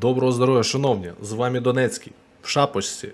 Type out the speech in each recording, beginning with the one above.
Доброго здоров'я, шановні! З вами Донецький в шапочці,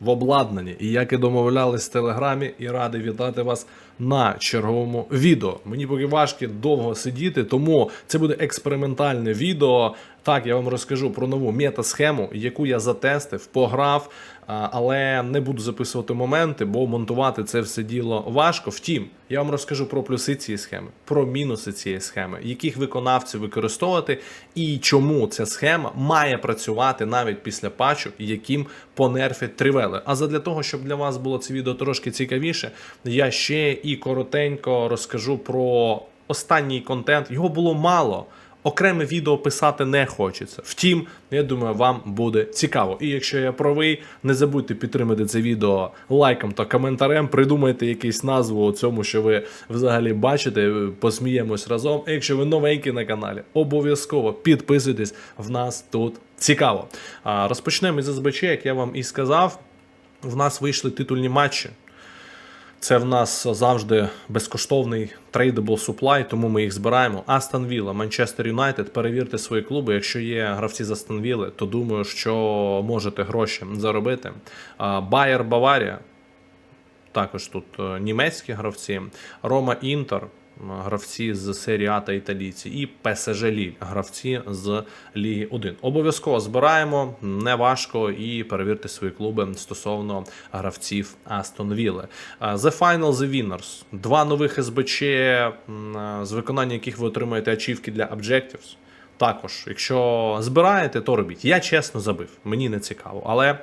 в обладнанні. І як і домовлялись в телеграмі, і радий вітати вас на черговому відео. Мені поки важко довго сидіти, тому це буде експериментальне відео. Так, я вам розкажу про нову мета-схему, яку я затестив, пограв, але не буду записувати моменти, бо монтувати це все діло важко. Втім, я вам розкажу про плюси цієї схеми, про мінуси цієї схеми, яких виконавців використовувати і чому ця схема має працювати навіть після патчу, яким понерфять тривели. А задля того, щоб для вас було це відео трошки цікавіше, я ще і коротенько розкажу про останній контент. Його було мало. Окреме відео писати не хочеться. Втім, я думаю, вам буде цікаво. І якщо я правий, не забудьте підтримати це відео лайком та коментарем. Придумайте якусь назву у цьому, що ви взагалі бачите. Посміємось разом. І якщо ви новенькі на каналі, обов'язково підписуйтесь. В нас тут цікаво. Розпочнемо із СБЧ, як я вам і сказав. В нас вийшли титульні матчі. Це в нас завжди безкоштовний трейдабл суплай, тому ми їх збираємо. Астон Вілла, Манчестер Юнайтед. Перевірте свої клуби. Якщо є гравці з Астон Вілли, то думаю, що можете гроші заробити. Байер Баварія. Також тут е, німецькі гравці, Рома Інтер, гравці з серії А та італійці, і ПСЖ Ліль, гравці з Ліги 1. Обов'язково збираємо, не важко, і перевірте свої клуби стосовно гравців Астон Вілли. The Final The Winners. Два нових СБЧ, з виконання яких ви отримаєте ачівки для Objectives. Також, якщо збираєте, то робіть. Я чесно забив, мені не цікаво, але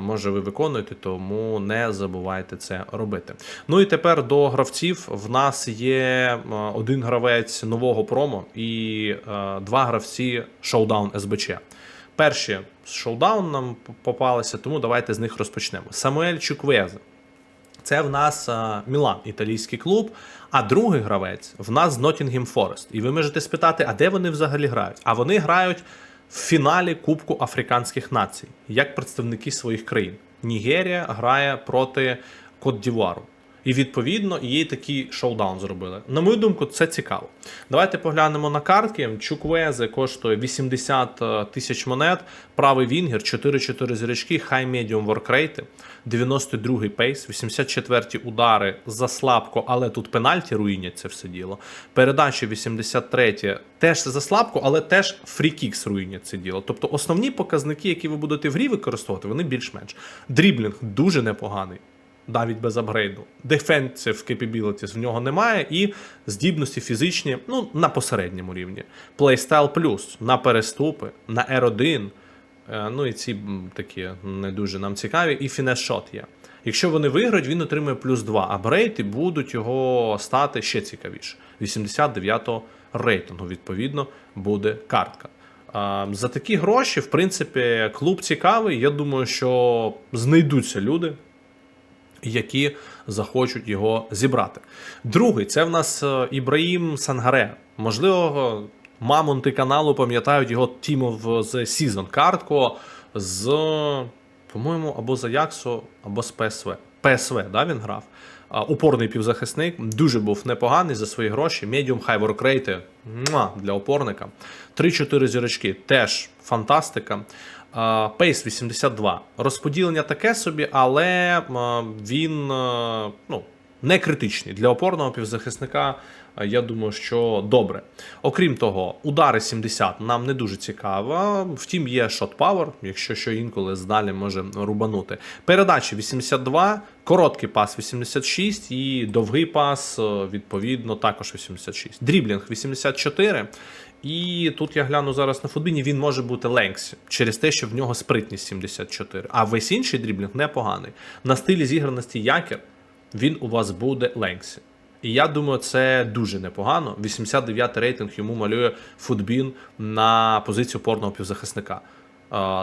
може ви виконуєте, тому не забувайте це робити. Ну і тепер до гравців. В нас є один гравець нового промо і два гравці шоудаун СБЧ. Перші з шоудаун нам попалися, тому давайте з них розпочнемо. Самуель Чуквезе. Це в нас а, Мілан, італійський клуб. А другий гравець в нас Nottingham Forest. І ви можете спитати, а де вони взагалі грають? А вони грають в фіналі Кубку Африканських націй, як представники своїх країн. Нігерія грає проти Кот-Дівуару. І відповідно їй такий шоудаун зробили. На мою думку, це цікаво. Давайте поглянемо на картки. Чуквезе коштує 80 тисяч монет. Правий Вінгер, 4-4 зірочки, хай медіум воркрейти, 92-й пейс, 84-ті удари за слабко, але тут пенальті руїнять це все діло. Передачі 83 теж за слабко, але теж фрікікс руїнять це діло. Тобто основні показники, які ви будете в грі використовувати, вони більш-менш. Дріблінг дуже непоганий навіть без апгрейду. Defensive capabilities в нього немає, і здібності фізичні ну, на посередньому рівні. Playstyle плюс на переступи, на R1. е, Ну і ці такі не дуже нам цікаві, і фінес-шот є. Якщо вони виграють, він отримує плюс 2 апгрейд і будуть його стати ще цікавіше. 89-го рейтингу, відповідно, буде картка. За такі гроші, в принципі, клуб цікавий. Я думаю, що знайдуться люди, які захочуть його зібрати. Другий це в нас е, Ібраїм Сангаре. Можливо, мамонти каналу пам'ятають його of the Season картку з, по-моєму, або з Аяксу, або з ПСВ. ПСВ, да, він грав. А, Упорний півзахисник, дуже був непоганий за свої гроші. Медіум хай воркрейти муа, для опорника. 3-4 зірочки теж фантастика. Пейс 82. Розподілення таке собі, але він ну, не критичний. Для опорного півзахисника, я думаю, що добре. Окрім того, удари 70 нам не дуже цікаво. Втім, є шот пауер, якщо що інколи здалі може рубанути. Передачі 82, короткий пас 86 і довгий пас, е, відповідно, також 86. Дріблінг 84. І тут я гляну зараз на футбіні, він може бути Ленксі через те, що в нього спритність 74. А весь інший дріблінг непоганий. На стилі зіграності якір він у вас буде Ленксі. І я думаю, це дуже непогано. 89 рейтинг йому малює футбін на позицію опорного півзахисника.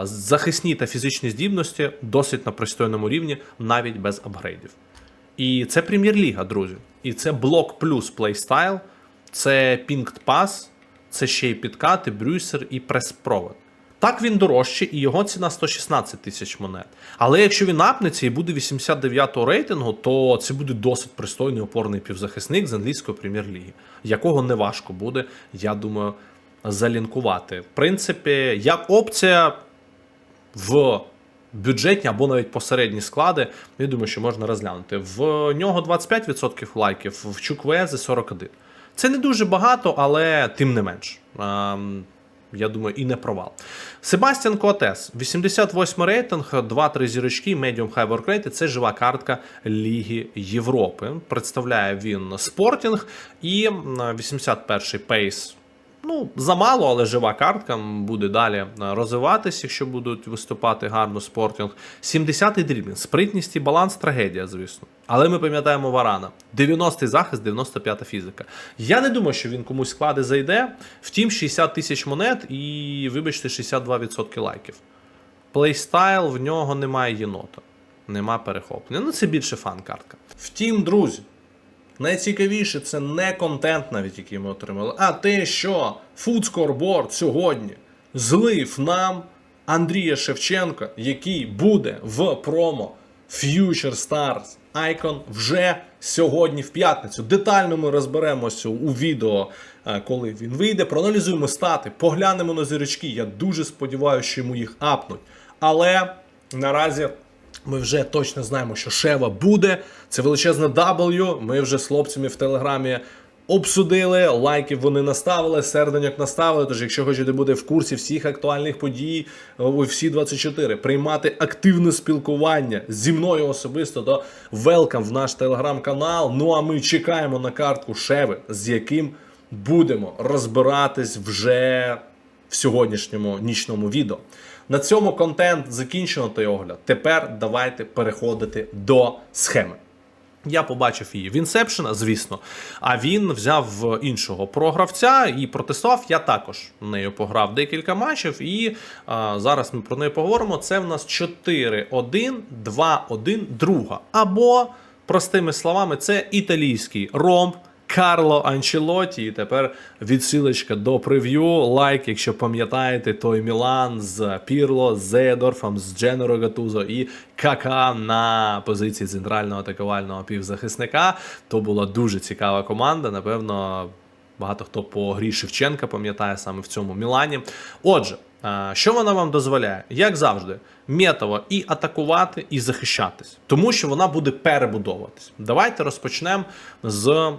Захисні та фізичні здібності досить на пристойному рівні, навіть без апгрейдів. І це прем'єр-ліга, друзі. І це блок плюс плейстайл, це пінкт пас, це ще й підкати, брюсер і прес-провод. Так він дорожчий, і його ціна 116 тисяч монет. Але якщо він апнеться і буде 89-го рейтингу, то це буде досить пристойний опорний півзахисник з англійської прем'єр-ліги, якого не важко буде, я думаю, залінкувати. В принципі, як опція в бюджетні або навіть посередні склади, я думаю, що можна розглянути. В нього 25% лайків, в Чуквези 41%. Це не дуже багато, але тим не менш. Ем, я думаю, і не провал. Себастьян Котес, 88 рейтинг, 2-3 зірочки, high work rate. Це жива картка Ліги Європи. Представляє він спортінг і м, 81-й пейс. Ну, замало, але жива картка буде далі е, розвиватися, якщо будуть виступати гарно спортінг. 70-й дрібін, спритність і баланс, трагедія, звісно. Але ми пам'ятаємо Варана. 90-й захист, 95-та фізика. Я не думаю, що він комусь склади зайде. Втім, 60 тисяч монет і, вибачте, 62% лайків. Плейстайл в нього немає єнота. Нема перехоплення. Ну, це більше фан-картка. Втім, друзі, найцікавіше це не контент, навіть який ми отримали, а те, що Scoreboard сьогодні злив нам Андрія Шевченка, який буде в промо Future Stars Icon вже сьогодні в п'ятницю. Детально ми розберемося у відео, е, коли він вийде. Проаналізуємо стати, поглянемо на зірочки. Я дуже сподіваюся, що йому їх апнуть. Але наразі ми вже точно знаємо, що Шева буде. Це величезне W. Ми вже з хлопцями в телеграмі обсудили. Лайків вони наставили, серденьок наставили. Тож, якщо хочете бути в курсі всіх актуальних подій у всі 24, приймати активне спілкування зі мною особисто, то велкам в наш телеграм-канал. Ну а ми чекаємо на картку Шеви, з яким будемо розбиратись вже в сьогоднішньому нічному відео. На цьому контент закінчено той огляд. Тепер давайте переходити до схеми. Я побачив її в Інсепшена, звісно. А він взяв іншого програвця і протестував. Я також нею пограв декілька матчів, і а, зараз ми про неї поговоримо. Це в нас 4-1, 2-1, друга. Або, простими словами, це італійський ромб. Карло Анчелоті, і тепер відсилочка до прев'ю. Лайк, якщо пам'ятаєте, той Мілан з Пірло, з Зедорфом, з Дженеро Гатузо і Кака на позиції центрального атакувального півзахисника. То була дуже цікава команда. Напевно, багато хто по грі Шевченка пам'ятає саме в цьому Мілані. Отже. Що вона вам дозволяє? Як завжди, метово і атакувати, і захищатись, тому що вона буде перебудовуватись. Давайте розпочнемо з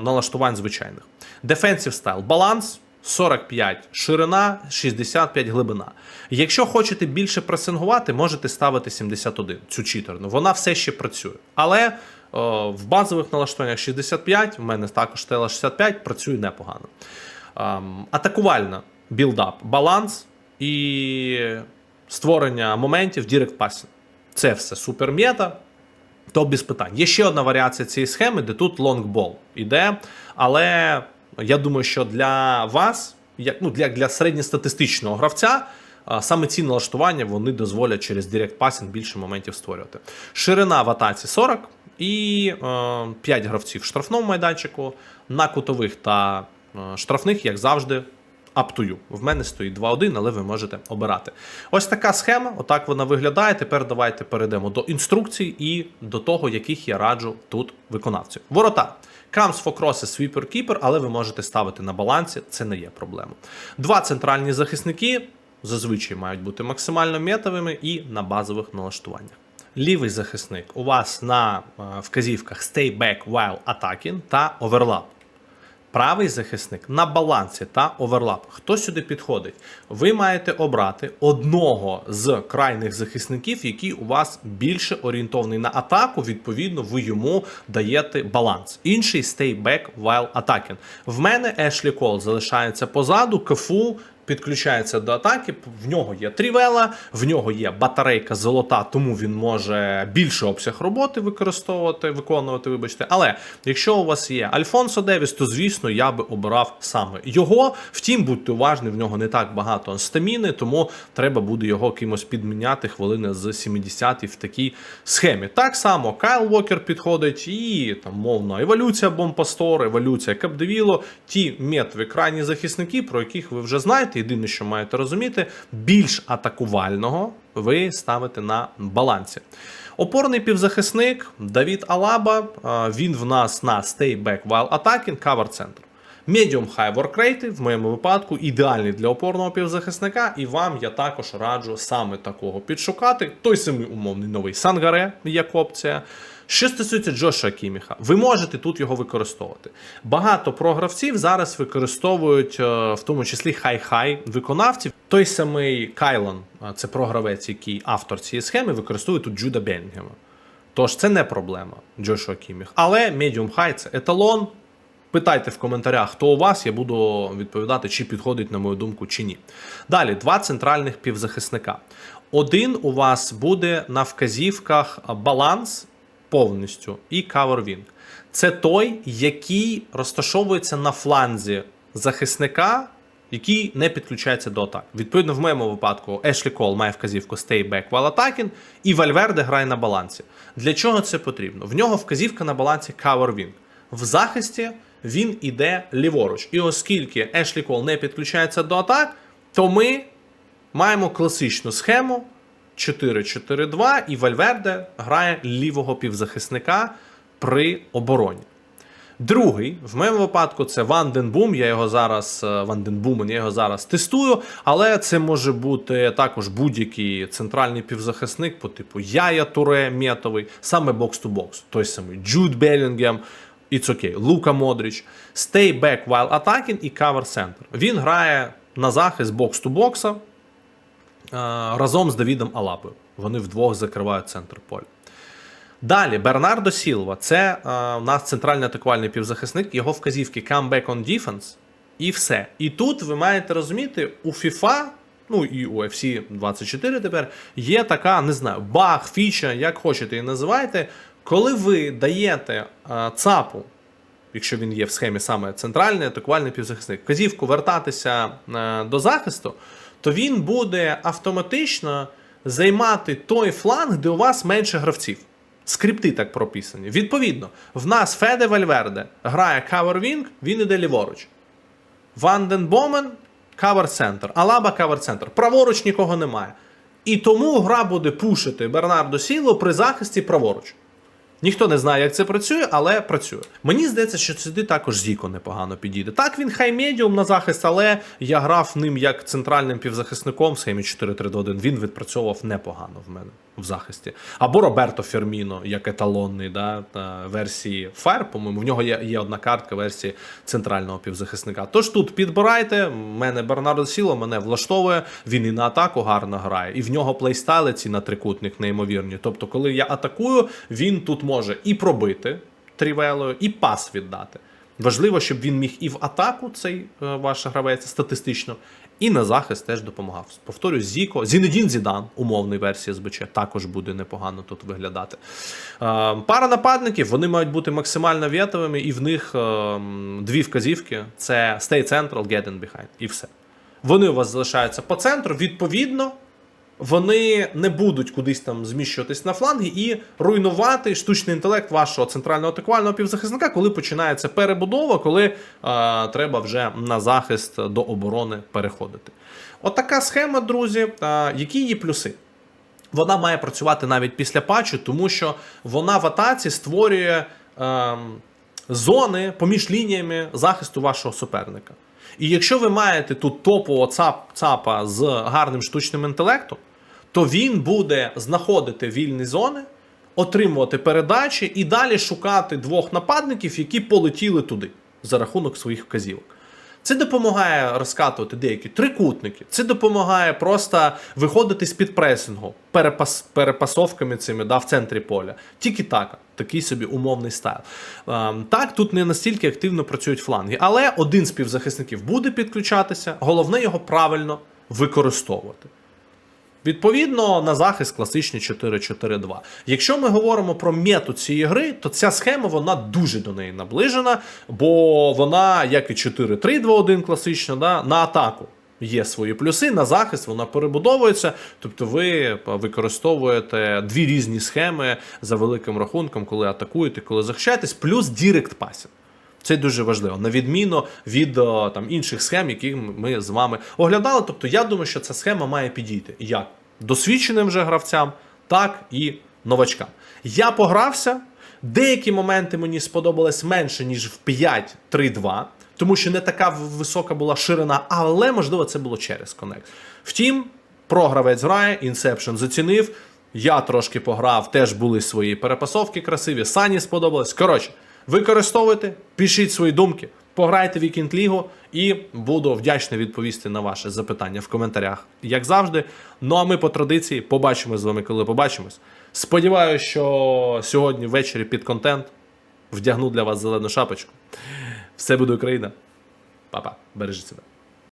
налаштувань звичайних. Defensive стайл, баланс. 45 ширина, 65 глибина. Якщо хочете більше пресингувати, можете ставити 71, цю читерну. Вона все ще працює. Але о, в базових налаштуваннях 65, в мене також стела 65, працює непогано. Атакувальна білдап, баланс і створення моментів Direct Passing. Це все супер мета. То без питань. Є ще одна варіація цієї схеми, де тут лонгбол іде. Але я думаю, що для вас, як ну для, для середньостатистичного гравця, саме ці налаштування вони дозволять через Direct Passing більше моментів створювати. Ширина в атаці 40 і е, 5 гравців в штрафному майданчику, на кутових та е, штрафних, як завжди, аптую. В мене стоїть 2-1, але ви можете обирати. Ось така схема, отак вона виглядає. Тепер давайте перейдемо до інструкцій і до того, яких я раджу тут виконавців. Ворота. For crosses, sweeper, keeper, але ви можете ставити на балансі, це не є проблема. Два центральні захисники зазвичай мають бути максимально метовими і на базових налаштуваннях. Лівий захисник у вас на е, вказівках Stay back while attacking та Overlap. Правий захисник на балансі та оверлап. Хто сюди підходить? Ви маєте обрати одного з крайних захисників, який у вас більше орієнтований на атаку. Відповідно, ви йому даєте баланс. Інший stay back while attacking. В мене Ешлі Кол залишається позаду, КФУ підключається до атаки. В нього є трівела, в нього є батарейка золота, тому він може більше обсяг роботи використовувати, виконувати. Вибачте, але якщо у вас є Альфонсо Девіс, то звісно я би обирав саме його. Втім, будьте уважні, в нього не так багато стаміни, тому треба буде його кимось підміняти хвилини з 70 в такій схемі. Так само Кайл Вокер підходить, і там мовно еволюція Бомпастор, еволюція Капдевіло, ті метові крайні захисники, про яких ви вже знаєте. Єдине, що маєте розуміти, більш атакувального ви ставите на балансі. Опорний півзахисник Давід Алаба. Він в нас на stay back while attacking, cover центр. Medium High Work Rate, в моєму випадку, ідеальний для опорного півзахисника, і вам я також раджу саме такого підшукати. Той самий умовний новий Сангаре як опція. Що стосується Джоша Кіміха, ви можете тут його використовувати. Багато програвців зараз використовують, е, в тому числі хай-хай виконавців. Той самий Кайлон, е, це програвець, який автор цієї схеми, використовує тут Джуда Белінгема. Тож це не проблема Джошуа Кіміх. Але Medium High – це еталон. Питайте в коментарях, хто у вас, я буду відповідати, чи підходить, на мою думку, чи ні. Далі, два центральних півзахисника. Один у вас буде на вказівках баланс повністю і Cover Wing. Це той, який розташовується на фланзі захисника, який не підключається до атак. Відповідно, в моєму випадку Ешлі Кол має вказівку Stay Back while attacking, і Вальверде грає на балансі. Для чого це потрібно? В нього вказівка на балансі Cover Wing. В захисті він іде ліворуч. І оскільки Ешлі Кол не підключається до атак, то ми маємо класичну схему 4-4-2, і Вальверде грає лівого півзахисника при обороні. Другий, в моєму випадку, це Ванденбум. Я його зараз е, Ванденбумен, я його зараз тестую, але це може бути також будь-який центральний півзахисник по типу Яя Туре Метовий, саме бокс-ту-бокс. Той самий Джуд Белінгем, It's okay, Лука Модріч, Stay back while attacking і Cover Center. Він грає на захист бокс-ту-бокса разом з Давідом Алапою. Вони вдвох закривають центр поля. Далі, Бернардо Сілва це у нас центральний атакувальний півзахисник, його вказівки come back on defense і все. І тут ви маєте розуміти, у FIFA, ну і у FC 24 тепер є така, не знаю, баг, фіча, як хочете її називайте, коли ви даєте ЦАПу, якщо він є в схемі саме центральний атакувальний півзахисник, вказівку вертатися до захисту, то він буде автоматично займати той фланг, де у вас менше гравців. Скрипти так прописані. Відповідно, в нас Феде Вальверде грає Cover Wing, він іде ліворуч. Ванден Бомен Cover Center. Алаба Cover Center. Праворуч нікого немає. І тому гра буде пушити Бернардо Сіло при захисті праворуч. Ніхто не знає, як це працює, але працює. Мені здається, що сюди також Зіко непогано підійде. Так, він хай медіум на захист, але я грав ним як центральним півзахисником в схемі 4-3-2-1. Він відпрацьовував непогано в мене в захисті. Або Роберто Ферміно, як еталонний да, версії Fire, по-моєму, в нього є, є одна картка версії центрального півзахисника. Тож тут підбирайте. Мене Бернардо Сіло мене влаштовує. Він і на атаку гарно грає, і в нього плейстайли ці на трикутник неймовірні. Тобто, коли я атакую, він тут може і пробити трівелою, і пас віддати. Важливо, щоб він міг і в атаку, цей е, ваш гравець статистично, і на захист теж допомагав. Повторюю, Зіко, Зінедін Зідан, умовної версії СБЧ, також буде непогано тут виглядати. Е, пара нападників вони мають бути максимально в'ятовими, і в них е, дві вказівки: це Stay Central, Get in Behind, і все. Вони у вас залишаються по центру. Відповідно, вони не будуть кудись там зміщуватись на фланги і руйнувати штучний інтелект вашого центрального атакувального півзахисника, коли починається перебудова, коли е, треба вже на захист до оборони переходити. Отака схема, друзі. Е, які її плюси? Вона має працювати навіть після патчу, тому що вона в атаці створює ем, зони поміж лініями захисту вашого суперника. І якщо ви маєте тут топового цап, цапа з гарним штучним інтелектом, то він буде знаходити вільні зони, отримувати передачі і далі шукати двох нападників, які полетіли туди за рахунок своїх вказівок. Це допомагає розкатувати деякі трикутники, це допомагає просто виходити з під пресингу перепас, перепасовками цими да, в центрі поля. Тільки так, такий собі умовний стайл. Ем, так, тут не настільки активно працюють фланги, але один з півзахисників буде підключатися, головне його правильно використовувати. Відповідно, на захист класичний 4-4-2. Якщо ми говоримо про мету цієї гри, то ця схема вона дуже до неї наближена, бо вона, як і 4-3-2-1 класично, да, на атаку є свої плюси, на захист вона перебудовується. Тобто ви використовуєте дві різні схеми за великим рахунком, коли атакуєте, коли захищаєтесь, плюс дірект пасів. Це дуже важливо, на відміну від там інших схем, які ми з вами оглядали. Тобто, я думаю, що ця схема має підійти як досвідченим вже гравцям, так і новачкам. Я погрався. Деякі моменти мені сподобались менше, ніж в 5-3-2. тому що не така висока була ширина, але можливо це було через коннект. Втім, програвець грає, Inception зацінив. Я трошки пограв, теж були свої перепасовки красиві, Сані сподобалось. Коротше, використовуйте, пишіть свої думки, пограйте в Вікінд Лігу і буду вдячний відповісти на ваше запитання в коментарях, як завжди. Ну а ми по традиції побачимось з вами, коли побачимось. Сподіваюся, що сьогодні ввечері під контент вдягну для вас зелену шапочку. Все буде Україна. Па-па, бережіть себе.